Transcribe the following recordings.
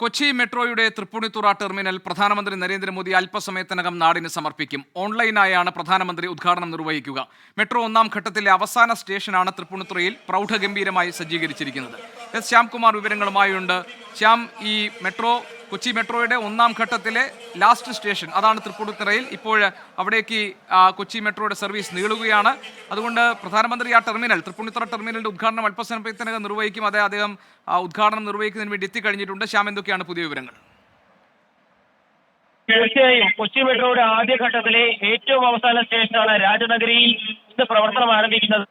കൊച്ചി മെട്രോയുടെ തൃപ്പൂണിത്തുറ ടെർമിനൽ പ്രധാനമന്ത്രി നരേന്ദ്രമോദി അല്പസമയത്തിനകം നാടിന് സമർപ്പിക്കും. ഓൺലൈനായാണ് പ്രധാനമന്ത്രി ഉദ്ഘാടനം നിർവഹിക്കുക. മെട്രോ ഒന്നാം ഘട്ടത്തിലെ അവസാന സ്റ്റേഷനാണ് തൃപ്പൂണിത്തുറയിൽ പ്രൗഢഗംഭീരമായി സജ്ജീകരിച്ചിരിക്കുന്നത്. എസ് ശ്യാംകുമാർ വിവരങ്ങളുമായുണ്ട്. ശ്യാം ഈ മെട്രോ കൊച്ചി മെട്രോയുടെ ഒന്നാം ഘട്ടത്തിലെ ലാസ്റ്റ് സ്റ്റേഷൻ അതാണ് തൃപ്പൂണിത്തുറയിൽ. ഇപ്പോൾ അവിടേക്ക് കൊച്ചി മെട്രോയുടെ സർവീസ് നീളുകയാണ്. അതുകൊണ്ട് പ്രധാനമന്ത്രി ആ ടെർമിനൽ തൃപ്പൂണിത്തുറ ടെർമിനലിന്റെ ഉദ്ഘാടനം അല്പസമയത്തിനകം നിർവഹിക്കും. അതേ അദ്ദേഹം ഉദ്ഘാടനം നിർവഹിക്കുന്നതിന് വേണ്ടി എത്തിക്കഴിഞ്ഞിട്ടുണ്ട് ശ്യാം എന്തൊക്കെയാണ് പുതിയ വിവരങ്ങൾ? തീർച്ചയായും. കൊച്ചി മെട്രോയുടെ ആദ്യ ഘട്ടത്തിലെ ഏറ്റവും അവസാന സ്റ്റേഷനാണ് രാജനഗരിയിൽ ഇന്ന് പ്രവർത്തനം ആരംഭിക്കുന്നത്.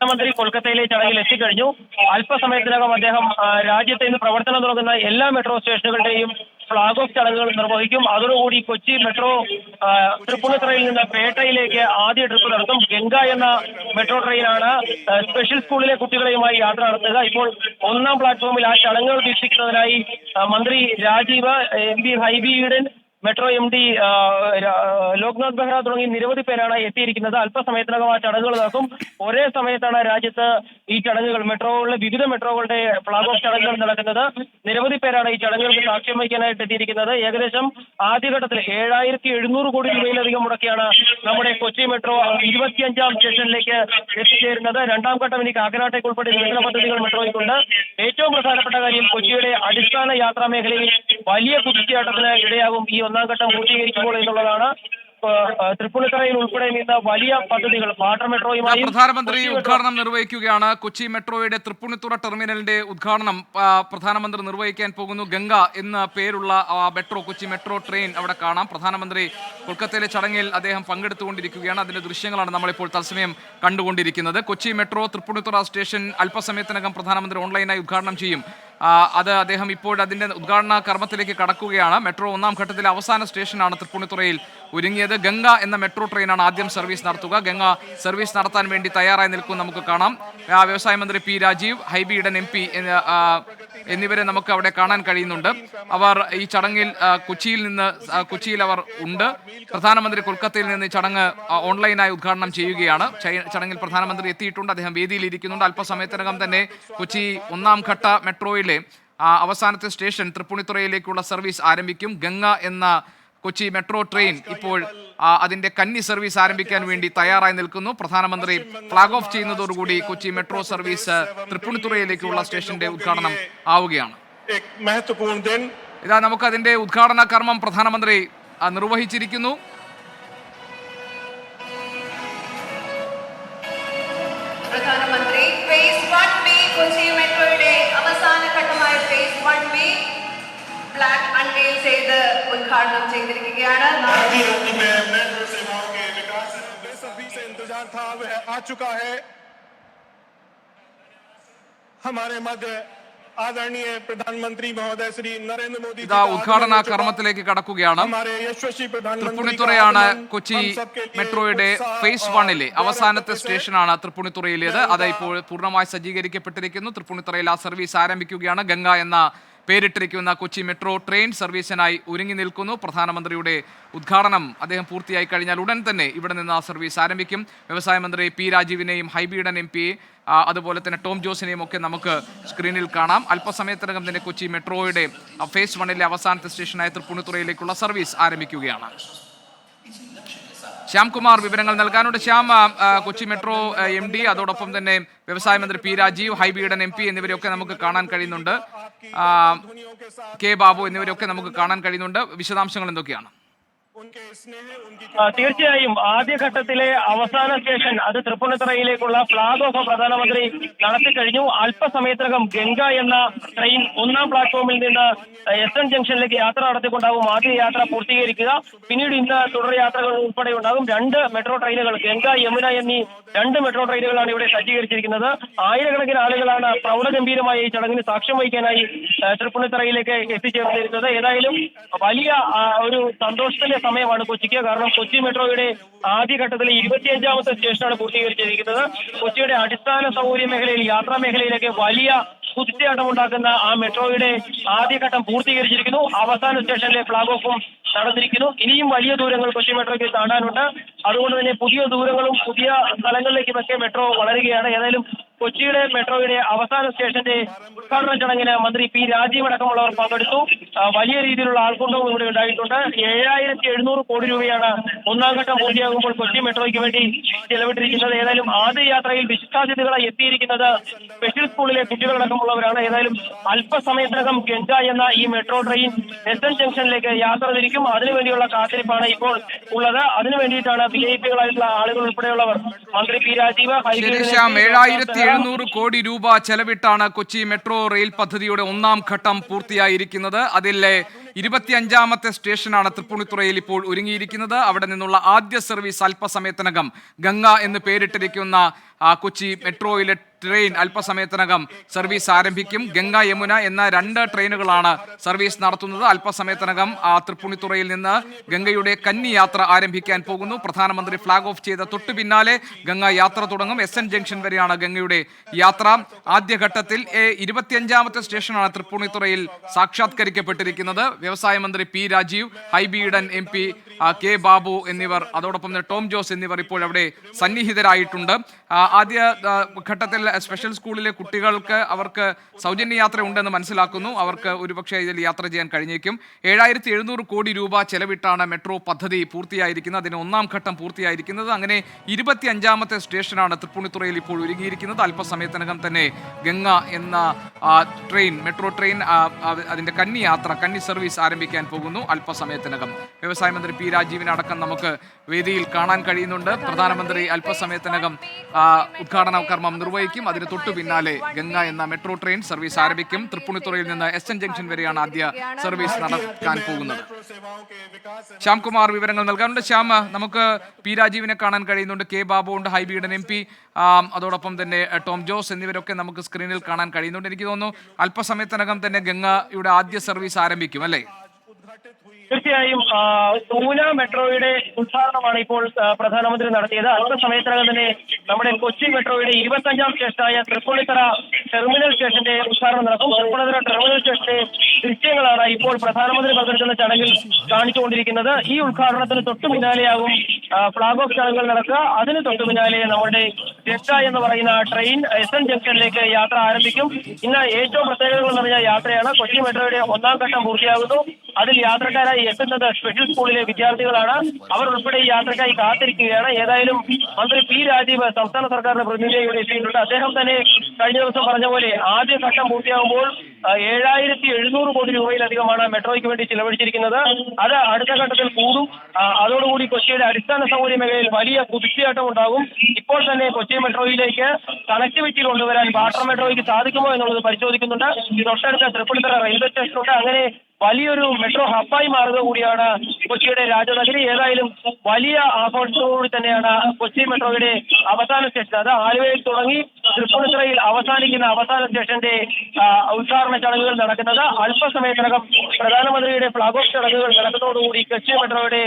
പ്രധാനമന്ത്രി കൊൽക്കത്തയിലെ ചടങ്ങിൽ എത്തിക്കഴിഞ്ഞു. അല്പസമയത്തിനകം അദ്ദേഹം രാജ്യത്തെ ഇന്ന് പ്രവർത്തനം തുടങ്ങുന്ന എല്ലാ മെട്രോ സ്റ്റേഷനുകളുടെയും ഫ്ളാഗ് ഓഫ് ചടങ്ങുകൾ നിർവഹിക്കും. അതോടുകൂടി കൊച്ചി മെട്രോ തൃപ്പൂണിത്തുറയിൽ നിന്ന് പേട്ടയിലേക്ക് ആദ്യ ട്രിപ്പ് നടത്തും. ഗംഗ എന്ന മെട്രോ ട്രെയിനാണ് സ്പെഷ്യൽ സ്കൂളിലെ കുട്ടികളെയുമായി യാത്ര നടത്തുക. ഇപ്പോൾ ഒന്നാം പ്ലാറ്റ്ഫോമിൽ ആ ചടങ്ങുകൾ വീക്ഷിക്കുന്നതിനായി മന്ത്രി Rajeev M P Hibi Eden metro M D Loknath Behra തുടങ്ങി നിരവധി പേരാണ് എത്തിയിരിക്കുന്നത്. അല്പസമയത്തിനകം ആ ചടങ്ങുകൾ നടക്കും. ഒരേ സമയത്താണ് രാജ്യത്ത് ഈ ചടങ്ങുകൾ മെട്രോകളിലെ വിവിധ മെട്രോകളുടെ ഫ്ളാഗ് ഓഫ് ചടങ്ങുകൾ നടക്കുന്നത്. നിരവധി പേരാണ് ഈ ചടങ്ങുകൾക്ക് സാക്ഷ്യം വഹിക്കാനായിട്ട് എത്തിയിരിക്കുന്നത്. ഏകദേശം ആദ്യഘട്ടത്തിൽ ഏഴായിരത്തി എഴുന്നൂറ് കോടി രൂപയിലധികം മുടക്കിയാണ് നമ്മുടെ കൊച്ചി മെട്രോ ഇരുപത്തിയഞ്ചാം സ്റ്റേഷനിലേക്ക് എത്തിച്ചേരുന്നത്. രണ്ടാം ഘട്ടം ഇനി കാക്കനാട്ടേക്ക് ഉൾപ്പെടെ വികസന പദ്ധതികൾ മെട്രോയ്ക്കുണ്ട്. ഏറ്റവും പ്രധാനപ്പെട്ട കാര്യം കൊച്ചിയുടെ അടിസ്ഥാന യാത്രാ മേഖലയിൽ വലിയ കുതിച്ചുചാട്ടത്തിന് ഇടയാകും ഈ ഒന്നാം ഘട്ടം പൂർത്തീകരിക്കുമ്പോൾ എന്നുള്ളതാണ് തൃപ്പൂണിത്തുറയിൽ ഉൾപ്പെടെ നിന്ന വലിയ പദ്ധതികൾ. വാട്ടർ മെട്രോയുമായി പ്രധാനമന്ത്രി ഉദ്ഘാടനം നിർവഹിക്കുകയാണ്. കൊച്ചി മെട്രോയുടെ തൃപ്പൂണിത്തുറ ടെർമിനലിന്റെ ഉദ്ഘാടനം പ്രധാനമന്ത്രി നിർവഹിക്കാൻ പോകുന്നു. ഗംഗ എന്ന പേരുള്ള മെട്രോ കൊച്ചി മെട്രോ ട്രെയിൻ അവിടെ കാണാം. പ്രധാനമന്ത്രി കൊൽക്കത്തയിലെ ചടങ്ങിൽ അദ്ദേഹം പങ്കെടുത്തുകൊണ്ടിരിക്കുകയാണ്. അതിന്റെ ദൃശ്യങ്ങളാണ് നമ്മളിപ്പോൾ തത്സമയം കണ്ടുകൊണ്ടിരിക്കുന്നത്. കൊച്ചി മെട്രോ തൃപ്പൂണിത്തുറ സ്റ്റേഷൻ അല്പസമയത്തിനകം പ്രധാനമന്ത്രി ഓൺലൈനായി ഉദ്ഘാടനം ചെയ്യും. അത് അദ്ദേഹം ഇപ്പോൾ അതിന്റെ ഉദ്ഘാടന കർമ്മത്തിലേക്ക് കടക്കുകയാണ്. മെട്രോ ഒന്നാം ഘട്ടത്തിലെ അവസാന സ്റ്റേഷനാണ് തൃപ്പൂണിത്തുറയിൽ ഒരുങ്ങിയത്. ഗംഗ എന്ന മെട്രോ ട്രെയിനാണ് ആദ്യം സർവീസ് നടത്തുക. ഗംഗ സർവീസ് നടത്താൻ വേണ്ടി തയ്യാറായി നിൽക്കും നമുക്ക് കാണാം. വ്യവസായ മന്ത്രി P Rajeev Hibi Eden M P എന്നിവരെ നമുക്ക് അവിടെ കാണാൻ കഴിയുന്നുണ്ട്. അവർ ഈ ചടങ്ങിൽ കൊച്ചിയിൽ നിന്ന് കൊച്ചിയിൽ അവർ ഉണ്ട്. പ്രധാനമന്ത്രി കൊൽക്കത്തയിൽ നിന്ന് ചടങ്ങ് ഓൺലൈനായി ഉദ്ഘാടനം ചെയ്യുകയാണ്. ചടങ്ങിൽ പ്രധാനമന്ത്രി എത്തിയിട്ടുണ്ട്. അദ്ദേഹം വേദിയിൽ ഇരിക്കുന്നുണ്ട്. അല്പസമയത്തിനകം തന്നെ കൊച്ചി ഒന്നാം ഘട്ട മെട്രോയിലെ അവസാനത്തെ സ്റ്റേഷൻ തൃപ്പൂണിത്തുറയിലേക്കുള്ള സർവീസ് ആരംഭിക്കും. ഗംഗ എന്ന കൊച്ചി മെട്രോ ട്രെയിൻ ഇപ്പോൾ അതിന്റെ കന്നി സർവീസ് ആരംഭിക്കാൻ വേണ്ടി തയ്യാറായി നിൽക്കുന്നു. പ്രധാനമന്ത്രി ഫ്ളാഗ് ഓഫ് ചെയ്യുന്നതോടുകൂടി കൊച്ചി മെട്രോ സർവീസ് തൃപ്പൂണിത്തുറയിലേക്കുള്ള സ്റ്റേഷന്റെ ഉദ്ഘാടനം ആവുകയാണ്. ഇതാ നമുക്ക് അതിന്റെ ഉദ്ഘാടന കർമ്മം പ്രധാനമന്ത്രി നിർവഹിച്ചിരിക്കുന്നു. ഉദ്ഘാടനം ചെയ്തിരിക്കുകയാണ്. ഉദ്ഘാടന കർമ്മത്തിലേക്ക് കടക്കുകയാണ്. തൃപ്പുണിത്തുറയാണ് കൊച്ചി മെട്രോയുടെ ഫേസ് വണ്ണിലെ അവസാനത്തെ സ്റ്റേഷനാണ് തൃപ്പുണിത്തുറയിലേത്. അത് ഇപ്പോൾ പൂർണമായി സജ്ജീകരിക്കപ്പെട്ടിരിക്കുന്നു. തൃപ്പുണിത്തുറയിൽ ആ സർവീസ് ആരംഭിക്കുകയാണ്. ഗംഗ എന്ന പേരിട്ടിരിക്കുന്ന കൊച്ചി മെട്രോ ട്രെയിൻ സർവീസിനായി ഒരുങ്ങി നിൽക്കുന്നു. പ്രധാനമന്ത്രിയുടെ ഉദ്ഘാടനം അദ്ദേഹം പൂർത്തിയായി കഴിഞ്ഞാൽ ഉടൻ തന്നെ ഇവിടെ നിന്ന് ആ സർവീസ് ആരംഭിക്കും. വ്യവസായ മന്ത്രി പി രാജീവിനെയും ഹൈബീഡൻ എം പി അതുപോലെ തന്നെ ടോം ജോസിനെയും ഒക്കെ നമുക്ക് സ്ക്രീനിൽ കാണാം. അല്പസമയത്തിനകം തന്നെ കൊച്ചി മെട്രോയുടെ ഫേസ് വണ്ണിലെ അവസാനത്തെ സ്റ്റേഷനായ തൃപ്പൂണിത്തുറയിലേക്കുള്ള സർവീസ് ആരംഭിക്കുകയാണ്. ശ്യാംകുമാർ വിവരങ്ങൾ നൽകാനുണ്ട്. Shyam Kochi metro M D അതോടൊപ്പം തന്നെ വ്യവസായ മന്ത്രി P Rajeev Hibi Eden M P എന്നിവരെയൊക്കെ നമുക്ക് കാണാൻ കഴിയുന്നുണ്ട്. കെ ബാബു എന്നിവരെയൊക്കെ നമുക്ക് കാണാൻ കഴിയുന്നുണ്ട്. വിശദാംശങ്ങൾ എന്തൊക്കെയാണ്? തീർച്ചയായും ആദ്യഘട്ടത്തിലെ അവസാന സ്റ്റേഷൻ അത് തൃപ്പൂണിത്തുറയിലേക്കുള്ള ഫ്ളാഗ് ഓഫ് പ്രധാനമന്ത്രി നടത്തിക്കഴിഞ്ഞു. അല്പസമയത്തിനകം ഗംഗ എന്ന ട്രെയിൻ ഒന്നാം പ്ലാറ്റ്ഫോമിൽ നിന്ന് എസ് എൻ ജംഗ്ഷനിലേക്ക് യാത്ര നടത്തിക്കൊണ്ടാവും ആദ്യ യാത്ര പൂർത്തീകരിക്കുക. പിന്നീട് ഇന്ന് തുടർ യാത്രകൾ ഉൾപ്പെടെ ഉണ്ടാകും. രണ്ട് മെട്രോ ട്രെയിനുകൾ ഗംഗ യമുന എന്നീ രണ്ട് മെട്രോ ട്രെയിനുകളാണ് ഇവിടെ സജ്ജീകരിച്ചിരിക്കുന്നത്. ആയിരക്കണക്കിന് ആളുകളാണ് പ്രൗഢഗംഭീരമായ ഈ ചടങ്ങിന് സാക്ഷ്യം വഹിക്കാനായി തൃപ്പൂണിത്തറയിലേക്ക് എത്തിച്ചേർന്നിരുന്നത് ഏതായാലും വലിയ ഒരു സന്തോഷത്തിന്റെ സമയമാണ് കൊച്ചിക്ക്. കാരണം കൊച്ചി മെട്രോയുടെ ആദ്യഘട്ടത്തിലെ ഇരുപത്തിയഞ്ചാമത്തെ സ്റ്റേഷനാണ് പൂർത്തീകരിച്ചിരിക്കുന്നത്. കൊച്ചിയുടെ അടിസ്ഥാന സൗകര്യ മേഖലയിൽ യാത്രാ മേഖലയിലൊക്കെ വലിയ കുതിച്ചാട്ടമുണ്ടാക്കുന്ന ആ മെട്രോയുടെ ആദ്യഘട്ടം പൂർത്തീകരിച്ചിരിക്കുന്നു. അവസാന സ്റ്റേഷനിലെ ഫ്ളാഗ് ഓഫും നടന്നിരിക്കുന്നു. ഇനിയും വലിയ ദൂരങ്ങൾ കൊച്ചി മെട്രോയ്ക്ക് താണ്ടാനുണ്ട് അതുകൊണ്ട് തന്നെ പുതിയ ദൂരങ്ങളും പുതിയ സ്ഥലങ്ങളിലേക്കും ഒക്കെ മെട്രോ വളരുകയാണ്. ഏതായാലും കൊച്ചിയുടെ മെട്രോയുടെ അവസാന സ്റ്റേഷന്റെ ഉദ്ഘാടന ചടങ്ങിന് മന്ത്രി പി രാജീവ് അടക്കമുള്ളവർ പങ്കെടുത്തു. വലിയ രീതിയിലുള്ള ആൾക്കൂട്ടവും ഇവിടെ ഉണ്ടായിട്ടുണ്ട്. ഏഴായിരത്തി എഴുന്നൂറ് കോടി രൂപയാണ് ഒന്നാം ഘട്ടം പൂർത്തിയാകുമ്പോൾ കൊച്ചി മെട്രോയ്ക്ക് വേണ്ടി ചെലവിട്ടിരിക്കുന്നത്. ഏതായാലും ആദ്യ യാത്രയിൽ വിശിഷ്ടാതിഥികളെ എത്തിയിരിക്കുന്നത് സ്പെഷ്യൽ സ്കൂളിലെ കുട്ടികളടക്കമുള്ളവരാണ്. ഏതായാലും അല്പസമയത്തിനകം ഗംഗ എന്ന ഈ മെട്രോ ട്രെയിൻ എസ് എൻ ജംഗ്ഷനിലേക്ക് യാത്ര തിരിക്കും. അതിനുവേണ്ടിയുള്ള കാത്തിരിപ്പാണ് ഇപ്പോൾ ഉള്ളത്. അതിനു വേണ്ടിയിട്ടാണ് ബി ഐ പികളായിട്ടുള്ള ആളുകൾ ഉൾപ്പെടെയുള്ളവർ. മന്ത്രി പി രാജീവ് ഹൈക്കോടതി ഏഴായിരത്തി എഴുന്നൂറ് കോടി രൂപ ചെലവിട്ടാണ് കൊച്ചി മെട്രോ റെയിൽ പദ്ധതിയുടെ ഒന്നാം ഘട്ടം പൂർത്തിയായിരിക്കുന്നത്. അതിലെ ഇരുപത്തിയഞ്ചാമത്തെ സ്റ്റേഷനാണ് തൃപ്പൂണിത്തുറയിൽ ഇപ്പോൾ ഒരുങ്ങിയിരിക്കുന്നത്. അവിടെ നിന്നുള്ള ആദ്യ സർവീസ് അല്പസമയത്തിനകം ഗംഗ എന്ന് പേരിട്ടിരിക്കുന്ന കൊച്ചി മെട്രോയിലെ ട്രെയിൻ അല്പസമയത്തിനകം സർവീസ് ആരംഭിക്കും. ഗംഗ യമുന എന്ന രണ്ട് ട്രെയിനുകളാണ് സർവീസ് നടത്തുന്നത്. അല്പസമയത്തിനകം തൃപ്പൂണിത്തുറയിൽ നിന്ന് ഗംഗയുടെ കന്നി യാത്ര ആരംഭിക്കാൻ പോകുന്നു. പ്രധാനമന്ത്രി ഫ്ളാഗ് ഓഫ് ചെയ്ത തൊട്ടു പിന്നാലെ ഗംഗ യാത്ര തുടങ്ങും. എസ് എൻ ജംഗ്ഷൻ വരെയാണ് ഗംഗയുടെ യാത്ര. ആദ്യഘട്ടത്തിൽ ഇരുപത്തിയഞ്ചാമത്തെ സ്റ്റേഷനാണ് തൃപ്പൂണിത്തുറയിൽ സാക്ഷാത്കരിക്കപ്പെട്ടിരിക്കുന്നത്. വ്യവസായ മന്ത്രി P Rajeev Hibi Eden M P K Babu എന്നിവർ അതോടൊപ്പം ടോം ജോസ് എന്നിവർ ഇപ്പോൾ അവിടെ സന്നിഹിതരായിട്ടുണ്ട്. ആദ്യ ഘട്ടത്തിൽ സ്പെഷ്യൽ സ്കൂളിലെ കുട്ടികൾക്ക് അവർക്ക് സൗജന്യ യാത്ര ഉണ്ടെന്ന് മനസ്സിലാക്കുന്നു. അവർക്ക് ഒരുപക്ഷെ ഇതിൽ യാത്ര ചെയ്യാൻ കഴിഞ്ഞേക്കും. ഏഴായിരത്തി എഴുന്നൂറ് കോടി രൂപ ചെലവിട്ടാണ് മെട്രോ പദ്ധതി പൂർത്തിയായിരിക്കുന്നത്. അതിന് ഒന്നാം ഘട്ടം പൂർത്തിയായിരിക്കുന്നത്. അങ്ങനെ ഇരുപത്തി അഞ്ചാമത്തെ സ്റ്റേഷനാണ് തൃപ്പൂണിത്തുറയിൽ ഇപ്പോൾ ഒരുങ്ങിയിരിക്കുന്നത്. അല്പസമയത്തിനകം തന്നെ ഗംഗ എന്ന ട്രെയിൻ മെട്രോ ട്രെയിൻ അതിന്റെ കന്നി യാത്ര കന്നി സർവീസ് ആരംഭിക്കാൻ പോകുന്നു അല്പസമയത്തിനകം. വ്യവസായ മന്ത്രി പി രാജീവിനെ അടക്കം നമുക്ക് വേദിയിൽ കാണാൻ കഴിയുന്നുണ്ട്. പ്രധാനമന്ത്രി അല്പസമയത്തിനകം ഉദ്ഘാടന കർമ്മം നിർവഹിക്കും. ആരംഭിക്കും. അതിന് തൊട്ടു പിന്നാലെ ഗംഗ എന്ന മെട്രോ ട്രെയിൻ സർവീസ് ആരംഭിക്കും. തൃപ്പുണിത്തുറയിൽ നിന്ന് എസ് എൻ ജംഗ്ഷൻ വരെയാണ് ആദ്യ സർവീസ് നടക്കാൻ പോകുന്നത്. ശ്യാംകുമാർ വിവരങ്ങൾ നൽകാറുണ്ട്. ശ്യാം നമുക്ക് പി രാജീവിനെ കാണാൻ കഴിയുന്നുണ്ട്. കെ ബാബു ഉണ്ട് ഹൈബിയുടെ എം പി. അതോടൊപ്പം തന്നെ ടോം ജോസ് എന്നിവരൊക്കെ നമുക്ക് സ്ക്രീനിൽ കാണാൻ കഴിയുന്നുണ്ട്. എനിക്ക് തോന്നുന്നു അല്പസമയത്തിനകം തന്നെ ഗംഗ ഇവിടെ ആദ്യ സർവീസ് ആരംഭിക്കും അല്ലേ? തീർച്ചയായും ഊന മെട്രോയുടെ ഉദ്ഘാടനമാണ് ഇപ്പോൾ പ്രധാനമന്ത്രി നടത്തിയത്. അല്പസമയത്തിനകം തന്നെ നമ്മുടെ കൊച്ചി മെട്രോയുടെ ഇരുപത്തഞ്ചാം സ്റ്റേഷനായ തൃപ്പൂണിത്തറ ടെർമിനൽ സ്റ്റേഷന്റെ ഉദ്ഘാടനം നടക്കും. തൃപ്പൂണിത്തറ ടെർമിനൽ സ്റ്റേഷന്റെ ദൃശ്യങ്ങളാണ് ഇപ്പോൾ പ്രധാനമന്ത്രി പങ്കെടുക്കുന്ന ചടങ്ങിൽ കാണിച്ചുകൊണ്ടിരിക്കുന്നത്. ഈ ഉദ്ഘാടനത്തിന് തൊട്ടു പിന്നാലെയാകും ഫ്ളാഗ് ഓഫ് ചടങ്ങുകൾ നടക്കുക. അതിന് തൊട്ടു പിന്നാലെ നമ്മുടെ ജെറ്റ എന്ന് പറയുന്ന ട്രെയിൻ എസ് എൻ ജംഗ്ഷനിലേക്ക് യാത്ര ആരംഭിക്കും. ഇന്ന് ഏറ്റവും പ്രത്യേകതകൾ നിറഞ്ഞ യാത്രയാണ്. കൊച്ചി മെട്രോയുടെ ഒന്നാം ഘട്ടം പൂർത്തിയാകുന്നു. അതിൽ യാത്രക്കാരായി എത്തുന്നത് സ്പെഷ്യൽ സ്കൂളിലെ വിദ്യാർത്ഥികളാണ്. അവർ ഉൾപ്പെടെ ഈ യാത്രക്കായി കാത്തിരിക്കുകയാണ്. ഏതായാലും മന്ത്രി പി രാജീവ് സംസ്ഥാന സർക്കാരിന്റെ പ്രതിനിധിയെ ഇവിടെ എത്തിയിട്ടുണ്ട്. അദ്ദേഹം തന്നെ കഴിഞ്ഞ ദിവസം പറഞ്ഞ പോലെ ആദ്യ ഘട്ടം പൂർത്തിയാകുമ്പോൾ ഏഴായിരത്തി എഴുന്നൂറ് കോടി രൂപയിലധികമാണ് മെട്രോയ്ക്ക് വേണ്ടി ചിലവഴിച്ചിരിക്കുന്നത്. അത് അടുത്ത ഘട്ടത്തിൽ കൂടും. അതോടുകൂടി കൊച്ചിയുടെ അടിസ്ഥാന സൗകര്യ മേഖലയിൽ വലിയ കുതിച്ചുചാട്ടം ഉണ്ടാകും. ഇപ്പോൾ തന്നെ കൊച്ചി മെട്രോയിലേക്ക് കണക്ടിവിറ്റി കൊണ്ടുവരാൻ വാട്ടർ മെട്രോയ്ക്ക് സാധിക്കുമോ എന്നുള്ളത് പരിശോധിക്കുന്നുണ്ട്. തൊട്ടടുത്ത തൃപ്പൂണിത്തറ റെയിൽവേ സ്റ്റേഷനുണ്ട് അങ്ങനെ വലിയൊരു മെട്രോ ഹബ്ബായി മാറുക കൂടിയാണ് കൊച്ചിയുടെ രാജനഗരി ഏതായാലും വലിയ ആഘോഷത്തോടുകൂടി തന്നെയാണ് കൊച്ചി മെട്രോയുടെ അവസാന സ്റ്റേഷൻ അത് ആലുവയിൽ തുടങ്ങി തൃപ്പൂണിത്തുറയിൽ അവസാനിക്കുന്ന അവസാന സ്റ്റേഷന്റെ ഉദ്ഘാടന ചടങ്ങുകൾ നടക്കുന്നത്. അല്പസമയത്തിനകം പ്രധാനമന്ത്രിയുടെ ഫ്ളാഗ് ഓഫ് ചടങ്ങുകൾ നടക്കുന്നതോടുകൂടി കൊച്ചി മെട്രോയുടെ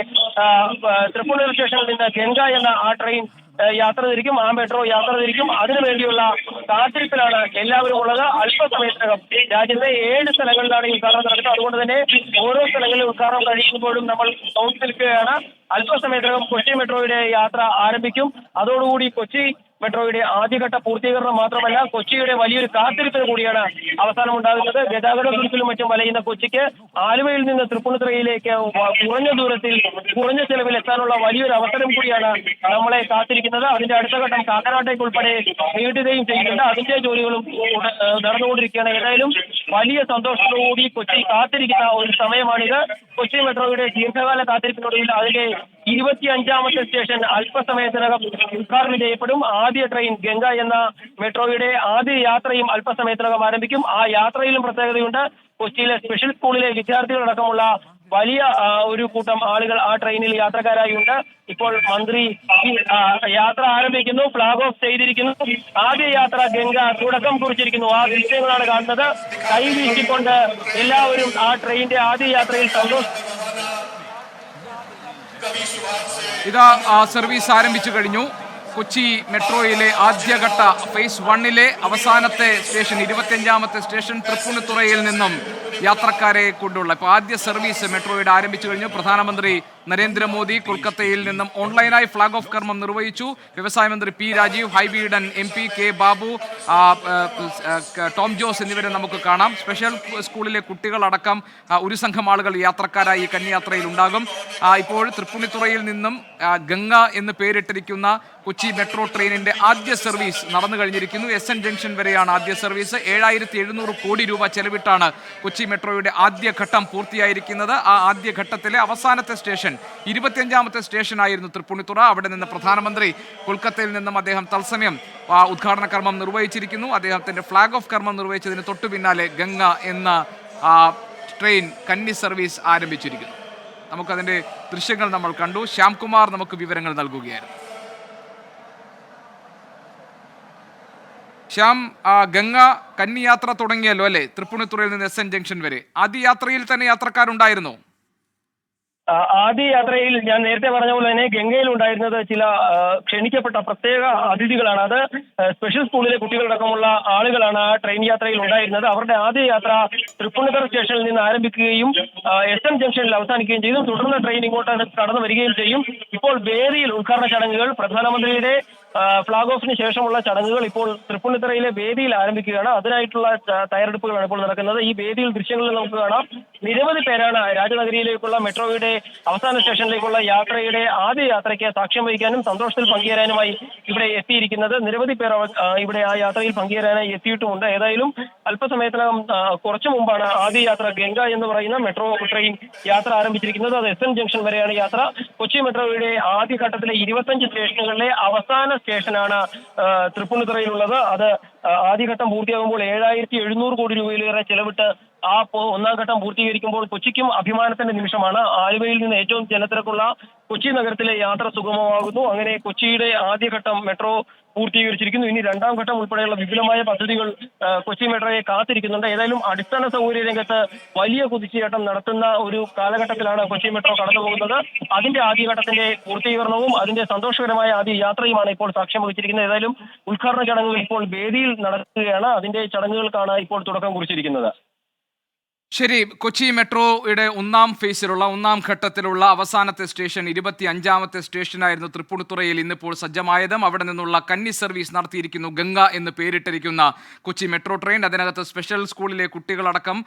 തൃപ്പൂണിത്തറ സ്റ്റേഷനിൽ നിന്ന് ഗംഗ എന്ന ആ ട്രെയിൻ യാത്ര തിരിക്കും. ആ മെട്രോ യാത്ര തിരിക്കും. അതിനു വേണ്ടിയുള്ള കാത്തിരിപ്പിലാണ് എല്ലാവരും ഉള്ളത്. അല്പസമയത്തിനകം രാജ്യത്തെ ഏഴ് സ്ഥലങ്ങളിലാണ് ഈ ഉദ്ഘാടനം നടക്കുന്നത്. അതുകൊണ്ട് തന്നെ ഓരോ സ്ഥലങ്ങളിലും ഉദ്ഘാടനം കഴിയുമ്പോഴും നമ്മൾ നോക്കി നിൽക്കുകയാണ്. അല്പസമയത്തിനകം കൊച്ചി മെട്രോയുടെ യാത്ര ആരംഭിക്കും. അതോടുകൂടി കൊച്ചി മെട്രോയുടെ ആദ്യഘട്ട പൂർത്തീകരണം മാത്രമല്ല കൊച്ചിയുടെ വലിയൊരു കാത്തിരിപ്പിന് കൂടിയാണ് അവസാനം ഉണ്ടാകുന്നത്. ഗതാഗത കുരുക്കിലും മറ്റും വലയുന്ന കൊച്ചിക്ക് ആലുവയിൽ നിന്ന് തൃപ്പൂണിത്തുറയിലേക്ക് കുറഞ്ഞ ദൂരത്തിൽ കുറഞ്ഞ ചെലവിൽ എത്താനുള്ള വലിയൊരു അവസരം കൂടിയാണ് നമ്മളെ കാത്തിരിക്കുന്നത്. അതിന്റെ അടുത്ത ഘട്ടം കാക്കനാട്ടേക്ക് ഉൾപ്പെടെ നീട്ടുകയും ചെയ്യുന്നുണ്ട് അതിന്റെ ജോലികളും നടന്നുകൊണ്ടിരിക്കുകയാണ്. ഏതായാലും വലിയ സന്തോഷത്തോടുകൂടി കൊച്ചി കാത്തിരിക്കുന്ന ഒരു സമയമാണിത്. കൊച്ചി മെട്രോയുടെ ദീർഘകാല കാത്തിരിപ്പിനൊടുവിൽ അതിന്റെ ഇരുപത്തി അഞ്ചാമത്തെ സ്റ്റേഷൻ അല്പസമയത്തിനകം ഉദ്ഘാടനം ചെയ്യപ്പെടും. ആദ്യ ട്രെയിൻ ഗംഗ എന്ന മെട്രോയുടെ ആദ്യ യാത്രയും അല്പസമയത്തിനകം ആരംഭിക്കും. ആ യാത്രയിലും പ്രത്യേകതയുണ്ട്. കൊച്ചിയിലെ സ്പെഷ്യൽ സ്കൂളിലെ വിദ്യാർത്ഥികളടക്കമുള്ള വലിയ ഒരു കൂട്ടം ആളുകൾ ആ ട്രെയിനിൽ യാത്രക്കാരായി ഉണ്ട് ഇപ്പോൾ മന്ത്രി യാത്ര ആരംഭിക്കുന്നു. ഫ്ലാഗ് ഓഫ് ചെയ്തിരിക്കുന്നു. ആദ്യ യാത്ര ഗംഗ തുടക്കം കുറിച്ചിരിക്കുന്നു. ആ ദൃശ്യങ്ങളാണ് കാണുന്നത്. കൈ വീശിക്കൊണ്ട് എല്ലാവരും ആ ട്രെയിനിന്റെ ആദ്യ യാത്രയിൽ സന്തോഷം ഇതാ സർവീസ് ആരംഭിച്ചു കഴിഞ്ഞു. കൊച്ചി മെട്രോയിലെ ആദ്യഘട്ട ഫേസ് വണ്ണിലെ അവസാനത്തെ സ്റ്റേഷൻ ഇരുപത്തിയഞ്ചാമത്തെ സ്റ്റേഷൻ തൃപ്പൂണിത്തുറയിൽ നിന്നും യാത്രക്കാരെ കൊണ്ടുള്ള ഇപ്പോൾ ആദ്യ സർവീസ് മെട്രോയുടെ ആരംഭിച്ചു കഴിഞ്ഞു. പ്രധാനമന്ത്രി നരേന്ദ്രമോദി കൊൽക്കത്തയിൽ നിന്നും ഓൺലൈനായി ഫ്ളാഗ് ഓഫ് കർമ്മം നിർവഹിച്ചു. വ്യവസായ മന്ത്രി P Rajeev Hibi Eden M P K Babu Tom Jose എന്നിവരെ നമുക്ക് കാണാം. സ്പെഷ്യൽ സ്കൂളിലെ കുട്ടികളടക്കം ഒരു സംഘം ആളുകൾ യാത്രക്കാരായി ഈ കന്യാത്രയിൽ ഉണ്ടാകും. ഇപ്പോൾ തൃപ്പൂണിത്തുറയിൽ നിന്നും ഗംഗ എന്ന് പേരിട്ടിരിക്കുന്ന കൊച്ചി മെട്രോ ട്രെയിനിന്റെ ആദ്യ സർവീസ് നടന്നു കഴിഞ്ഞിരിക്കുന്നു. എസ് എൻ ജംഗ്ഷൻ വരെയാണ് ആദ്യ സർവീസ്. ഏഴായിരത്തി എഴുന്നൂറ് കോടി രൂപ ചെലവിട്ടാണ് കൊച്ചി മെട്രോയുടെ ആദ്യഘട്ടം പൂർത്തിയായിരിക്കുന്നത് ആ ആദ്യഘട്ടത്തിലെ അവസാനത്തെ സ്റ്റേഷൻ ഇരുപത്തിയഞ്ചാമത്തെ സ്റ്റേഷനായിരുന്നു തൃപ്പൂണിത്തുറ. അവിടെ നിന്ന് പ്രധാനമന്ത്രി കൊൽക്കത്തയിൽ നിന്നും അദ്ദേഹം തത്സമയം ഉദ്ഘാടന കർമ്മം നിർവഹിച്ചിരിക്കുന്നു. അദ്ദേഹത്തിന്റെ ഫ്ലാഗ് ഓഫ് കർമ്മം നിർവഹിച്ചതിന് തൊട്ടു പിന്നാലെ ഗംഗ എന്ന ട്രെയിൻ കന്നി സർവീസ് ആരംഭിച്ചിരിക്കുന്നു. നമുക്കതിന്റെ ദൃശ്യങ്ങൾ നമ്മൾ കണ്ടു. ശ്യാംകുമാർ നമുക്ക് വിവരങ്ങൾ നൽകുകയായിരുന്നു. ശ്യാം ഗംഗ കന്നി യാത്ര തുടങ്ങിയല്ലോ അല്ലേ? തൃപ്പൂണിത്തുറയിൽ നിന്ന് എസ് എൻ ജംഗ്ഷൻ വരെ. ആദ്യ യാത്രയിൽ തന്നെ യാത്രക്കാരുണ്ടായിരുന്നോ? ആദ്യ യാത്രയിൽ ഞാൻ നേരത്തെ പറഞ്ഞ പോലെ തന്നെ ഗംഗയിൽ ഉണ്ടായിരുന്നത് ചില ക്ഷണിക്കപ്പെട്ട പ്രത്യേക അതിഥികളാണ്. അത് സ്പെഷ്യൽ സ്കൂളിലെ കുട്ടികളടക്കമുള്ള ആളുകളാണ് ആ ട്രെയിൻ യാത്രയിൽ ഉണ്ടായിരുന്നത്. അവരുടെ ആദ്യ യാത്ര തൃപ്പൂണിത്തുറ സ്റ്റേഷനിൽ നിന്ന് ആരംഭിക്കുകയും എസ് എം ജംഗ്ഷനിൽ അവസാനിക്കുകയും ചെയ്തു. തുടർന്ന് ട്രെയിൻ ഇങ്ങോട്ട് കടന്നു വരികയും ചെയ്യും. ഇപ്പോൾ വേദിയിൽ ഉദ്ഘാടന ചടങ്ങുകൾ പ്രധാനമന്ത്രിയുടെ ഫ്ളാഗ് ഓഫിന് ശേഷമുള്ള ചടങ്ങുകൾ ഇപ്പോൾ തൃപ്പൂണിത്തുറയിലെ വേദിയിൽ ആരംഭിക്കുകയാണ്. അതിനായിട്ടുള്ള തയ്യാറെടുപ്പുകളാണ് ഇപ്പോൾ നടക്കുന്നത്. ഈ വേദിയിൽ ദൃശ്യങ്ങളിൽ നമുക്ക് കാണാം. നിരവധി പേരാണ് രാജനഗരിയിലേക്കുള്ള മെട്രോയുടെ അവസാന സ്റ്റേഷനിലേക്കുള്ള യാത്രയുടെ ആദ്യ യാത്രയ്ക്ക് സാക്ഷ്യം വഹിക്കാനും സന്തോഷത്തിൽ പങ്കുചേരാനുമായി ഇവിടെ എത്തിയിരിക്കുന്നത്. നിരവധി പേർ ഇവിടെ ആ യാത്രയിൽ പങ്കുചേരാനായി എത്തിയിട്ടുമുണ്ട്. ഏതായാലും അല്പസമയത്തിനകം കുറച്ചു മുമ്പാണ് ആദ്യ യാത്ര ഗംഗ എന്ന് പറയുന്ന മെട്രോ ട്രെയിൻ യാത്ര ആരംഭിച്ചിരിക്കുന്നത്. അത് എസ് എൻ ജംഗ്ഷൻ വരെയാണ് യാത്ര. കൊച്ചി മെട്രോയുടെ ആദ്യ ഘട്ടത്തിലെ ഇരുപത്തഞ്ച് സ്റ്റേഷനുകളിലെ അവസാന സ്റ്റേഷനാണ് തൃപ്പൂണിത്തുറയിലുള്ളത്. അത് ആദ്യഘട്ടം പൂർത്തിയാകുമ്പോൾ ഏഴായിരത്തി എഴുന്നൂറ് കോടി രൂപയിലേറെ ചെലവിട്ട് ആ ഒന്നാം ഘട്ടം പൂർത്തീകരിക്കുമ്പോൾ കൊച്ചിക്കും അഭിമാനത്തിന്റെ നിമിഷമാണ്. ആലുവയിൽ നിന്ന് ഏറ്റവും ജനത്തിരക്കുള്ള കൊച്ചി നഗരത്തിലെ യാത്ര സുഗമമാകുന്നു. അങ്ങനെ കൊച്ചിയുടെ ആദ്യഘട്ടം മെട്രോ പൂർത്തീകരിച്ചിരിക്കുന്നു. ഇനി രണ്ടാം ഘട്ടം ഉൾപ്പെടെയുള്ള വിപുലമായ പദ്ധതികൾ കൊച്ചി മെട്രോയെ കാത്തിരിക്കുന്നുണ്ട്. ഏതായാലും അടിസ്ഥാന സൗകര്യ രംഗത്ത് വലിയ കുതിച്ചുചേട്ടം നടത്തുന്ന ഒരു കാലഘട്ടത്തിലാണ് കൊച്ചി മെട്രോ കടന്നു പോകുന്നത്. അതിന്റെ ആദ്യഘട്ടത്തിന്റെ പൂർത്തീകരണവും അതിന്റെ സന്തോഷകരമായ ആദ്യ യാത്രയുമാണ് ഇപ്പോൾ സാക്ഷ്യം വഹിച്ചിരിക്കുന്നത്. ഏതായാലും ഉദ്ഘാടന ചടങ്ങുകൾ ഇപ്പോൾ വേദിയിൽ നടക്കുകയാണ്. അതിന്റെ ചടങ്ങുകൾക്കാണ് ഇപ്പോൾ തുടക്കം കുറിച്ചിരിക്കുന്നത്. ശരി കൊച്ചി മെട്രോയുടെ ഒന്നാം ഫേസിലുള്ള ഒന്നാം ഘട്ടത്തിലുള്ള അവസാനത്തെ സ്റ്റേഷൻ ഇരുപത്തി അഞ്ചാമത്തെ സ്റ്റേഷനായിരുന്നു തൃപ്പൂണിത്തുറയിൽ ഇന്നിപ്പോൾ സജ്ജമായതും. അവിടെ നിന്നുള്ള കന്നി സർവീസ് നടത്തിയിരിക്കുന്നു ഗംഗ എന്ന് പേരിട്ടിരിക്കുന്ന കൊച്ചി മെട്രോ ട്രെയിൻ. അതിനകത്ത് സ്പെഷ്യൽ സ്കൂളിലെ കുട്ടികളടക്കം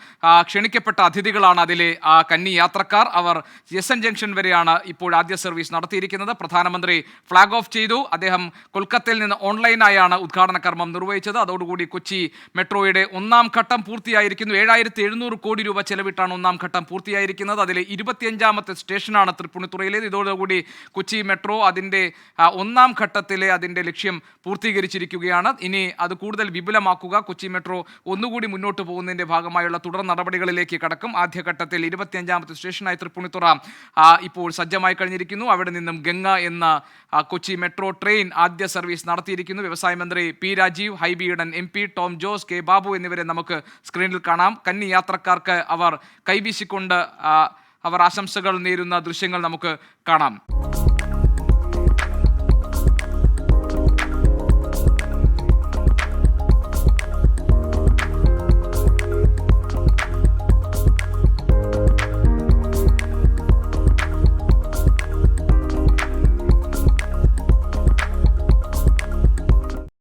ക്ഷണിക്കപ്പെട്ട അതിഥികളാണ് അതിലെ കന്നി യാത്രക്കാർ. അവർ എസ് എൻ ജംഗ്ഷൻ വരെയാണ് ഇപ്പോൾ ആദ്യ സർവീസ് നടത്തിയിരിക്കുന്നത്. പ്രധാനമന്ത്രി ഫ്ളാഗ് ഓഫ് ചെയ്തു. അദ്ദേഹം കൊൽക്കത്തയിൽ നിന്ന് ഓൺലൈനായാണ് ഉദ്ഘാടന കർമ്മം നിർവഹിച്ചത്. അതോടുകൂടി കൊച്ചി മെട്രോയുടെ ഒന്നാം ഘട്ടം പൂർത്തിയായിരിക്കുന്നു. ഏഴായിരത്തി എഴുന്നൂറ് കോടി രൂപ ചെലവിട്ടാണ് ഒന്നാം ഘട്ടം പൂർത്തിയായിരിക്കുന്നത്. അതിൽ ഇരുപത്തിയഞ്ചാമത്തെ സ്റ്റേഷനാണ് തൃപ്പുണിത്തുറയിലേത്. ഇതോടുകൂടി കൊച്ചി മെട്രോ അതിന്റെ ഒന്നാം ഘട്ടത്തിലെ അതിന്റെ ലക്ഷ്യം പൂർത്തീകരിച്ചിരിക്കുകയാണ്. ഇനി അത് കൂടുതൽ വിപുലമാക്കുക. കൊച്ചി മെട്രോ ഒന്നുകൂടി മുന്നോട്ട് പോകുന്നതിന്റെ ഭാഗമായുള്ള തുടർ നടപടികളിലേക്ക് കടക്കും. ആദ്യഘട്ടത്തിൽ ഇരുപത്തിയഞ്ചാമത്തെ സ്റ്റേഷനായി തൃപ്പുണിത്തുറ ഇപ്പോൾ സജ്ജമായി കഴിഞ്ഞിരിക്കുന്നു. അവിടെ നിന്നും ഗംഗ എന്ന കൊച്ചി മെട്രോ ട്രെയിൻ ആദ്യ സർവീസ് നടത്തിയിരിക്കുന്നു. വ്യവസായ മന്ത്രി P Rajeev Hibi Eden M P Tom Jose K Babu എന്നിവരെ നമുക്ക് സ്ക്രീനിൽ കാണാം. കന്നി യാത്രക്കാർക്ക് അവർ കൈവീശിക്കൊണ്ട് അവർ ആശംസകൾ നേരുന്ന ദൃശ്യങ്ങൾ നമുക്ക് കാണാം.